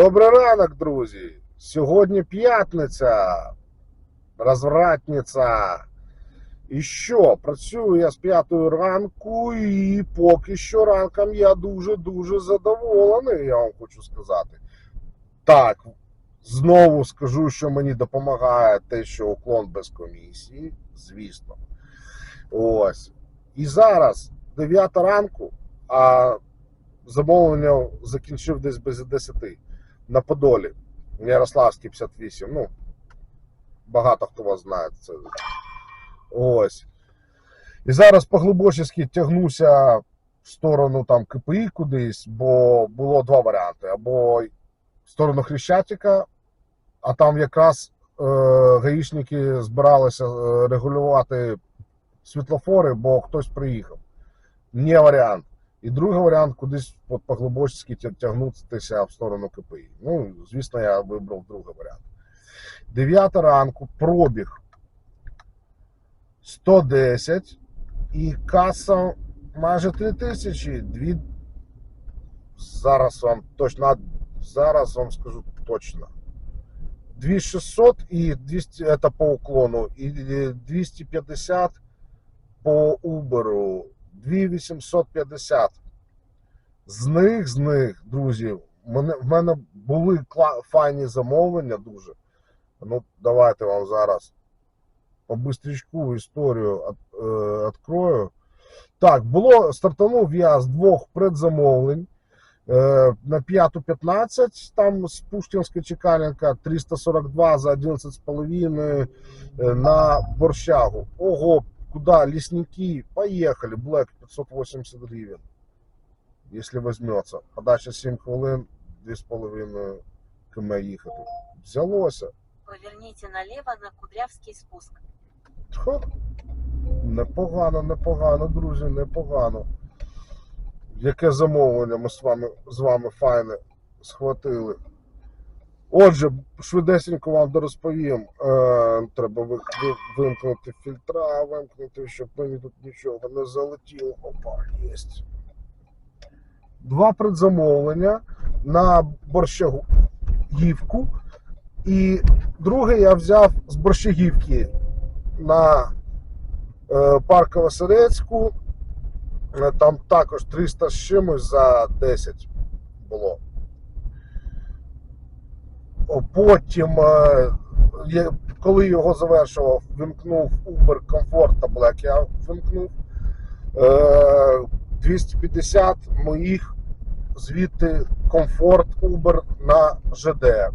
Добрий ранок, друзі! Сьогодні п'ятниця, розвратниця. І що? Працюю я з п'ятої ранку, і поки що ранком я дуже-дуже задоволений, я вам хочу сказати. Так, знову скажу, що мені допомагає те, що уклон без комісії, звісно. Ось. І зараз 9 ранку, а замовлення закінчив десь без 10 на Подолі. Ярославський 58. Ну, багато хто вас знає це. Ось. І зараз по глибочиськи тягнуся в сторону там КПІ кудись, бо було два варіанти. Або в сторону Хрещатика, а там якраз е, гаїшники збиралися е, регулювати світлофори, бо хтось приїхав. Не варіант. І другий варіант кудись по тя- тягнутися в сторону КПІ. Ну, звісно, я вибрав другий варіант. 9 ранку, пробіг 110 і каса майже 3 тисячі. Дві... Зараз вам точно, зараз вам скажу точно. 2600 і 200 это по уклону, і 250 по Uber, 2850. З них, з них, друзі, в мене, були файні замовлення дуже. Ну, давайте вам зараз по історію е, відкрою. Так, було стартанув я з двох предзамовлень. Е, на 5.15 там з Пушкінська Чекаленка 342 за 11,5 е, на борщагу. Ого, куда? Лесники, поехали. Блэк 580 гривен. Если возьмется. Подача 7 хвилин, 2,5 км їхати. Взялося. Поверните налево на Кудрявский спуск. Тьху. Непогано, непогано, друзі, непогано. Яке замовлення ми з вами, з вами файне схватили. Отже, швидесенько вам дорозповім. Е, треба ви- ви- вимкнути фільтра, вимкнути, щоб мені тут нічого не залетіло. Опа, єсть. Два предзамовлення на борщагівку. І друге я взяв з борщагівки на е, Парково-Серецьку. Е, Там також 300 з чимось за 10 було. Потім, е, коли його завершував, вимкнув Uber Comfort Black я вимкнув. Е, 250 моїх звідти комфорт Uber на ЖД.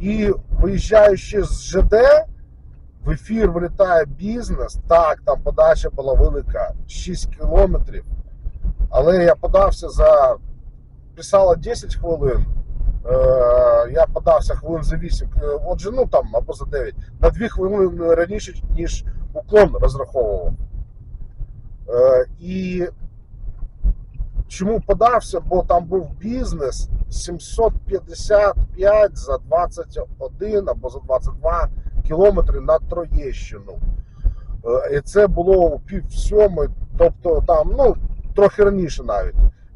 І виїжджаючи з ЖД, в ефір вилітає бізнес. Так, там подача була велика 6 кілометрів. Але я подався за писало 10 хвилин. Е, я подався хвилин за 8. Е, Отже, ну там або за 9. На 2 хвилини раніше, ніж уклон розраховував. Е, і чому подався? Бо там був бізнес 755 за 21 або за 22 кілометри на Троєщину. І це було у пів сьомої, тобто там, ну, трохи раніше навіть.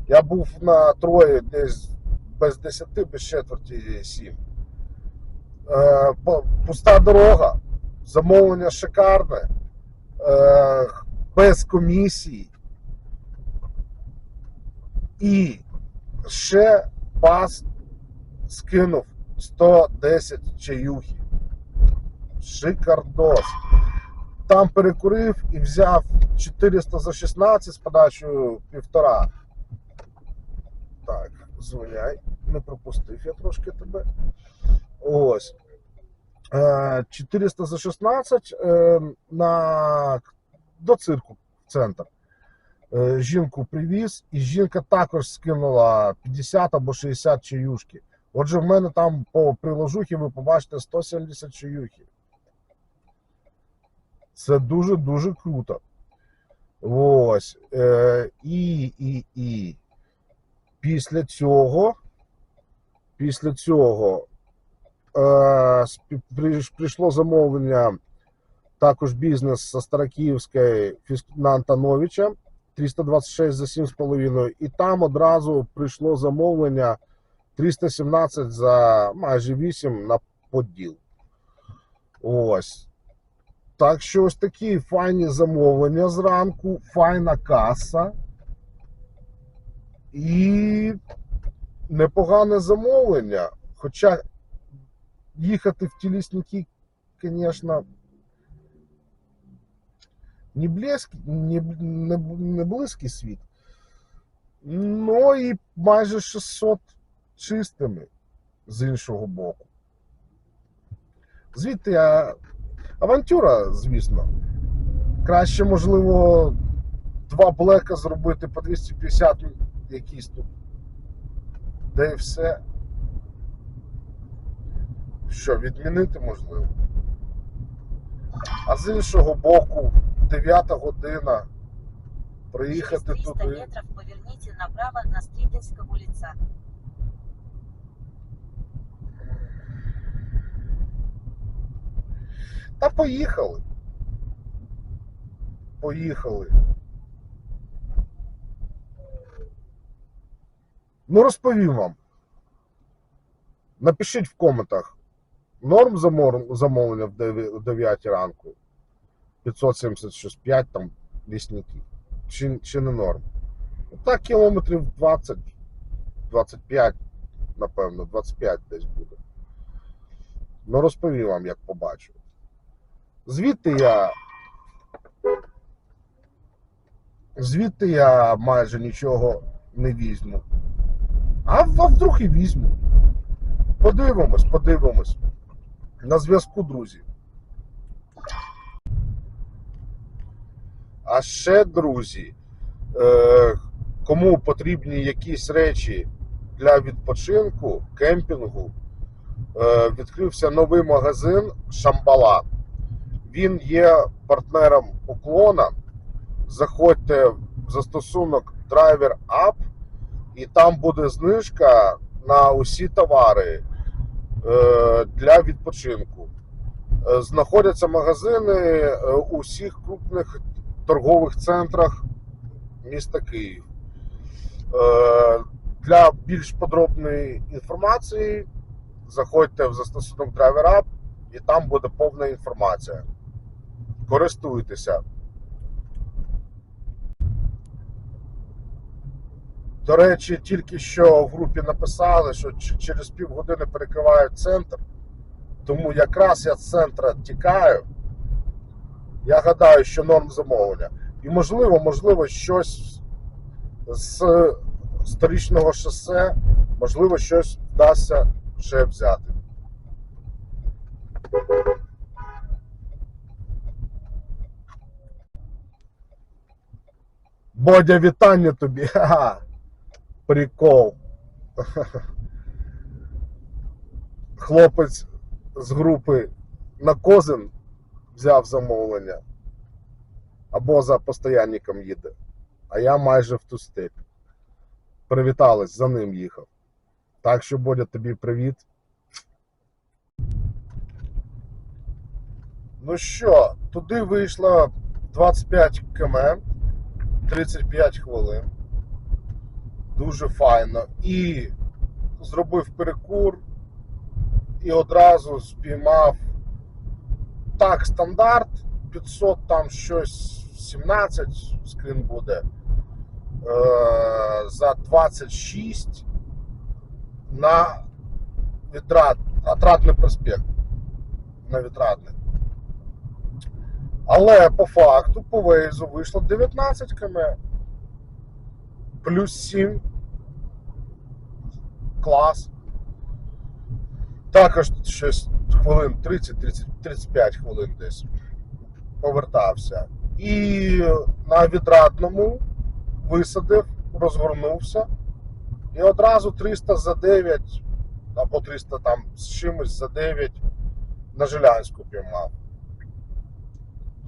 Я був на Трої десь без 10, без четверті 7. Е, Пуста дорога, замовлення шикарне, е, без комісії. І ще пас скинув 110 чаюхи. Шикардос. Там перекурив і взяв 400 за 16 з подачею півтора. Так, звоняй, не пропустив я трошки тебе. Ось. Е, 400 за 16 е, на... до цирку в центр. Е, Жінку привіз, і жінка також скинула 50 або 60 чаюшки. Отже, в мене там по приложухі ви побачите 170 чаюхів. Це дуже-дуже круто. Ось. Е, і, і, і. Після цього, після цього е, прийшло замовлення також бізнес Старокіївської на Антоновича 326 за 7,5. І там одразу прийшло замовлення 317 за майже 8 на поділ. Ось. Так що ось такі файні замовлення зранку, файна каса. І непогане замовлення. Хоча їхати в тілісники, звісно, не, близький, не, не, не близький світ. Ну і майже 600 чистими з іншого боку. Звідти я. Авантюра, звісно. Краще, можливо, два блека зробити по 250 якісь тут. Де і все. Що, відмінити можливо. А з іншого боку, 9 година Через приїхати 300 туди. метров поверните направо на Стритовского улица. Та поїхали. Поїхали. Ну, розповім вам. Напишіть в коментах. Норм замовлення в 9 ранку. 575 там лісники. Чи, чи не норм? Так, кілометрів 20, 25, напевно, 25 десь буде. Ну, розповім вам, як побачу. Звідти я. Звідти я майже нічого не візьму. А, вдруг і візьму. Подивимось, подивимось. На зв'язку, друзі. А ще, друзі, е, кому потрібні якісь речі для відпочинку, кемпінгу, е, відкрився новий магазин Шамбала. Він є партнером уклона. Заходьте в застосунок Driver App, і там буде знижка на усі товари е, для відпочинку. Е, Знаходяться магазини е, у всіх крупних торгових центрах міста Київ. Для більш подробної інформації заходьте в застосунок Driver App, і там буде повна інформація. Користуйтеся. До речі, тільки що в групі написали, що через півгодини перекривають центр. Тому якраз я з центра тікаю. Я гадаю, що норм замовлення. І можливо, можливо, щось з сторічного шосе, можливо, щось вдасться ще взяти. Бодя, вітання тобі. Ха-ха. Прикол. Хлопець з групи на Козин взяв замовлення. Або за постоянником їде. А я майже в ту степь. Привітались, за ним їхав. Так що, Бодя, тобі привіт. Ну що, туди вийшло 25 км, 35 хвилин. Дуже файно. І зробив перекур і одразу спіймав так, стандарт 500, там щось 17 скрін буде. Е, за 26 на відрад, Отрадний проспект. На відрадний. Але по факту по вейзу вийшло 19 км. Плюс 7. Клас. Також щось хвилин 30, 30 35 хвилин десь повертався. І на відрадному висадив, розгорнувся. І одразу 300 за 9, або 300 там з чимось за 9 на Жилянську піймав.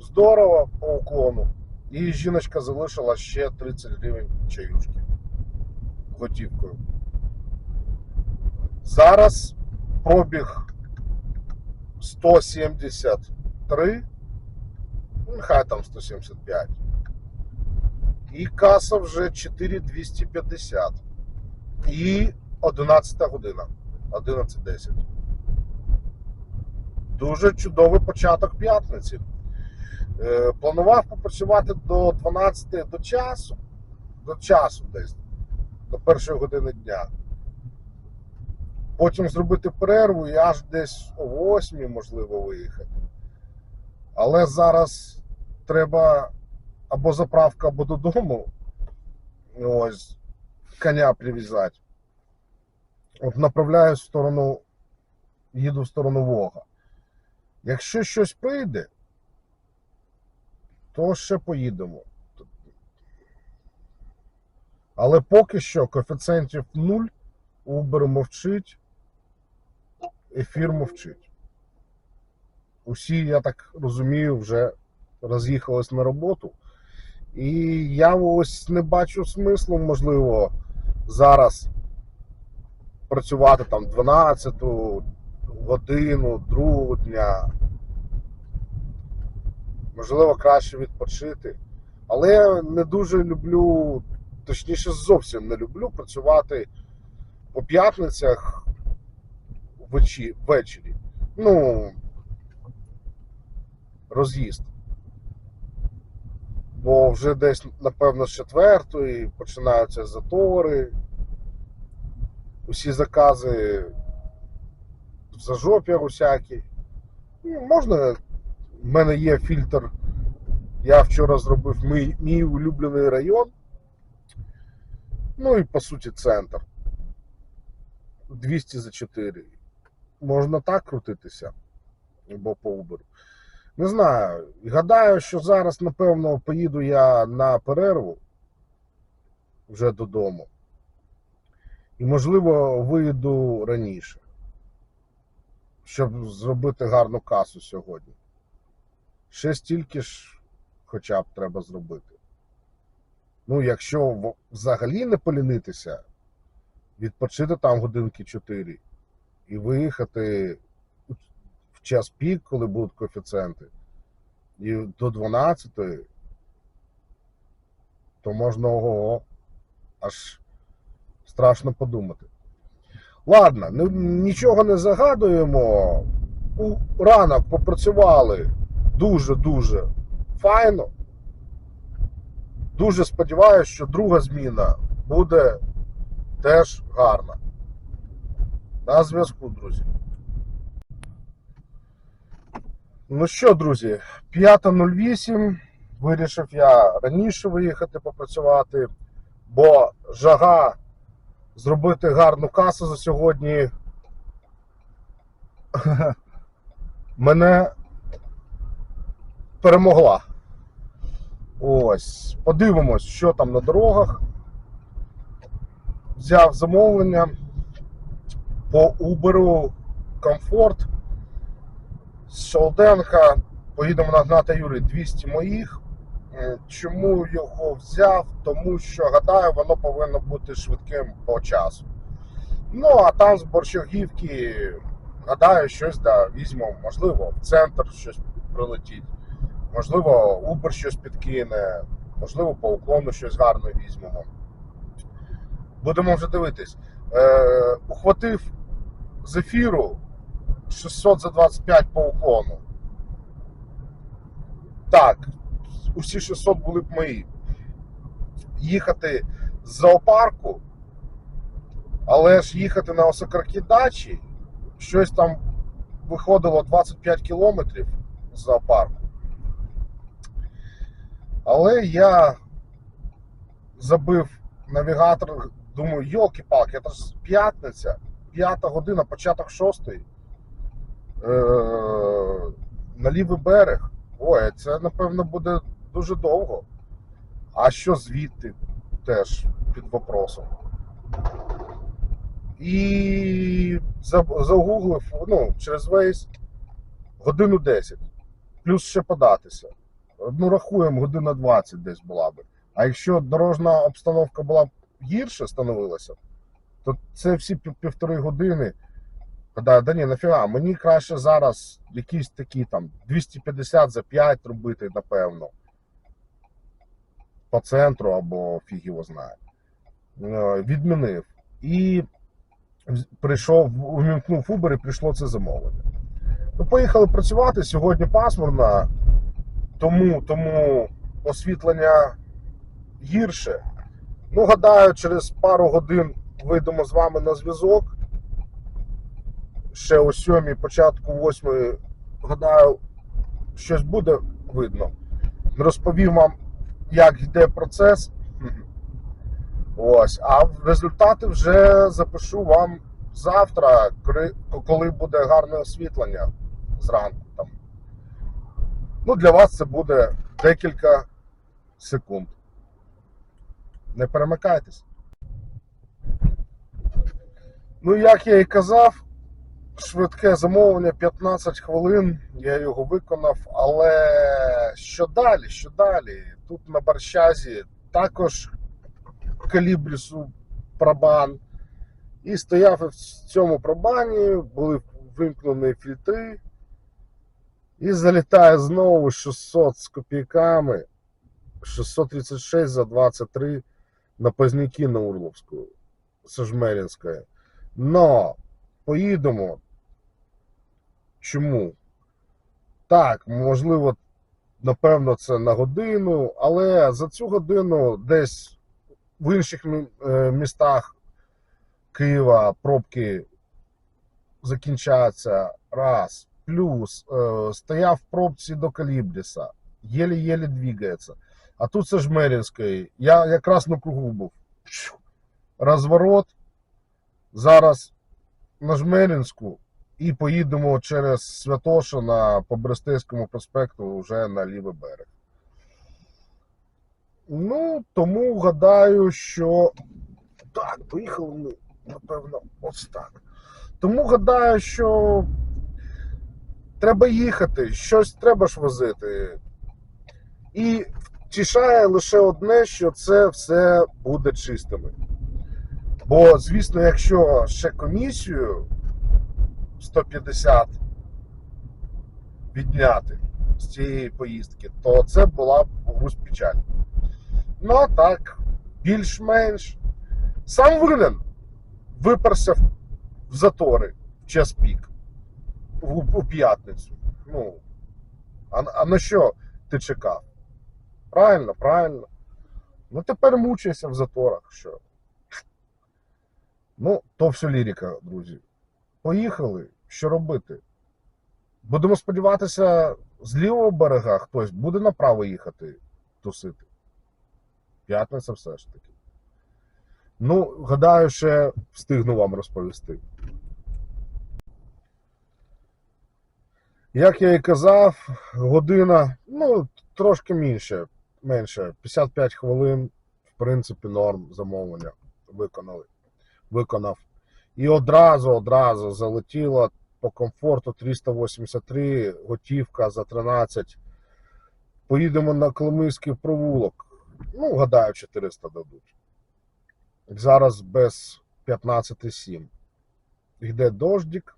Здорово по уклону. І жіночка залишила ще 30 гривень чаюшки готівкою. Зараз пробіг 173, ну, нехай там 175. І каса вже 4250. І 11 година. 11.10. Дуже чудовий початок п'ятниці. Е, планував попрацювати до 12 до часу, до часу десь, до першої години дня. Потім зробити перерву і аж десь о 8 можливо виїхати. Але зараз треба або заправка, або додому. Ось коня прив'язати. От направляюсь в сторону, їду в сторону Вога. Якщо щось прийде, то ще поїдемо. Але поки що коефіцієнтів 0, Uber мовчить, ефір мовчить. Усі, я так розумію, вже роз'їхались на роботу. І я ось не бачу смислу, можливо, зараз працювати там 12 годину, другу дня. Можливо, краще відпочити. Але я не дуже люблю, точніше, зовсім не люблю працювати по п'ятницях ввечері. Ну, роз'їзд. Бо вже десь, напевно, з четвертої починаються затори. Усі закази в зажопі усякі. Ну, можна, в мене є фільтр. Я вчора зробив мій, мій улюблений район. Ну і по суті центр. 200 за 4. Можна так крутитися. Або по Uber. Не знаю. Гадаю, що зараз, напевно, поїду я на перерву вже додому. І, можливо, вийду раніше, щоб зробити гарну касу сьогодні. Ще стільки ж хоча б треба зробити. Ну, якщо взагалі не полінитися, відпочити там годинки 4 і виїхати в час пік, коли будуть коефіцієнти, і до 12, то можна ого, аж страшно подумати. Ладно, нічого не загадуємо. У ранок попрацювали дуже-дуже файно. Дуже сподіваюся, що друга зміна буде теж гарна. На зв'язку, друзі. Ну що, друзі, 5.08. Вирішив я раніше виїхати попрацювати, бо жага зробити гарну касу за сьогодні мене перемогла. Ось, подивимось, що там на дорогах. Взяв замовлення по Uber комфорт з Шолденка. Поїдемо на Гната Юрі 200 моїх. Чому його взяв? Тому що гадаю, воно повинно бути швидким по часу. Ну, а там з борщагівки, гадаю, щось да, візьмемо. Можливо, в центр щось прилетить. Можливо, Uber щось підкине, можливо, по уклону щось гарне візьмемо. Будемо вже дивитись. Е, ухватив з ефіру 600 за 25 по уклону. Так, усі 600 були б мої. Їхати з зоопарку, але ж їхати на Осокаркідачі, щось там виходило 25 кілометрів з зоопарку. Але я забив навігатор, думаю, йолки-палки, це ж п'ятниця, п'ята година, початок шостої. Е, на лівий берег. Ой, це напевно буде дуже довго. А що звідти теж під вопросом. І загуглив ну, через Waze годину 10. Плюс ще податися. Ну, рахуємо, година 20 десь була би. А якщо дорожна обстановка була б гірше становилася, то це всі півтори години. Да, да ні, нафіга, мені краще зараз якісь такі там 250 за 5 робити, напевно. По центру або фіг його знає. Е, Відмінив. І прийшов, увімкнув Uber і прийшло це замовлення. Ну, поїхали працювати. Сьогодні пасмурно, тому, тому освітлення гірше. Ну, гадаю, через пару годин вийдемо з вами на зв'язок. Ще о сьомій, початку восьмої, гадаю, щось буде видно. Розповім вам, як йде процес. Ось, а результати вже запишу вам завтра, коли буде гарне освітлення зранку. Там. Ну, для вас це буде декілька секунд. Не перемикайтесь. Ну, як я і казав, швидке замовлення 15 хвилин, я його виконав, але що далі? Що далі? Тут на Барщазі також калібрісу пробан. І стояв в цьому пробані, були вимкнені фільтри. І залітає знову 600 з копійками. 636 за 23 на Позняки на Урловську, Сожмеринської. Но поїдемо. Чому? Так, можливо, напевно, це на годину, але за цю годину десь в інших е, містах Києва пробки закінчаться. Раз. Плюс е, стояв в пробці до Калібріса, єлі-єлі двигається. А тут це ж Жмеринської. Я якраз на кругу був. Розворот. Зараз на Жмеринську і поїдемо через Святошина по Брестейському проспекту вже на лівий берег. Ну, тому гадаю, що. Так, поїхали ми, напевно, ось так. Тому гадаю, що треба їхати, щось треба ж возити. І втішає лише одне, що це все буде чистими. Бо, звісно, якщо ще комісію 150 відняти з цієї поїздки, то це була б груз печаль. Ну а так, більш-менш. Сам винен виперся в- затори в час пік у п'ятницю. Ну, а, а на що ти чекав? Правильно, правильно. Ну тепер мучайся в заторах. Що? Ну, то все лірика, друзі. Поїхали. Що робити? Будемо сподіватися, з лівого берега хтось буде направо їхати тусити. П'ятниця все ж таки. Ну, гадаю, ще встигну вам розповісти. Як я і казав, година, ну, трошки менше, менше 55 хвилин, в принципі, норм замовлення виконали. Виконав. І одразу, одразу залетіло по комфорту 383, готівка за 13. Поїдемо на Коломийський провулок. Ну, гадаю, 400 дадуть. Зараз без 15,7. Йде дождик.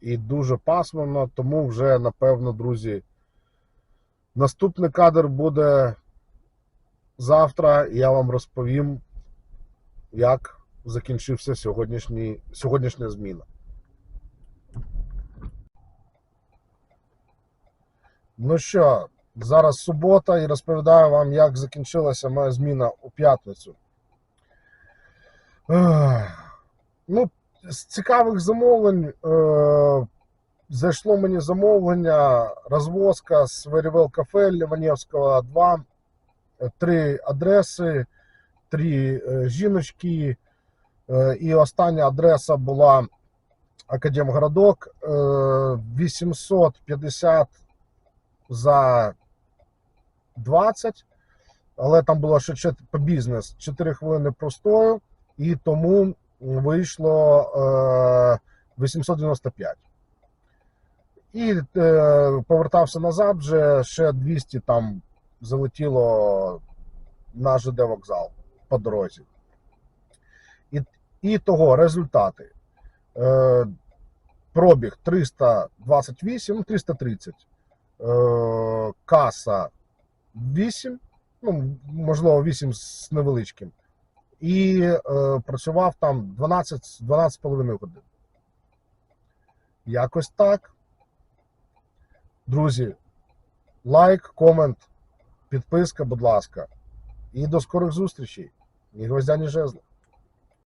І дуже пасмурно, тому вже, напевно, друзі, наступний кадр буде завтра. і Я вам розповім, як закінчився сьогоднішній, сьогоднішня зміна. Ну що, зараз субота і розповідаю вам, як закінчилася моя зміна у п'ятницю. Ну, з цікавих замовлень е, зайшло мені замовлення, розвозка з Верівел кафе Ліванівського 2, е, три адреси, три е, жіночки. Е, і остання адреса була Академгородок е, 850 за 20, але там було ще по бізнес 4 хвилини простою, і тому вийшло е, 895. І е, повертався назад, вже ще 200 там залетіло на ЖД вокзал по дорозі. І, і того результати. Е, пробіг 328, ну, 330. Е, каса 8, ну, можливо, 8 з невеличким. і е, працював там 12 12,5 годин. Якось так. Друзі, лайк, комент, підписка, будь ласка. І до скорих зустрічей. Ні гвоздя, ні.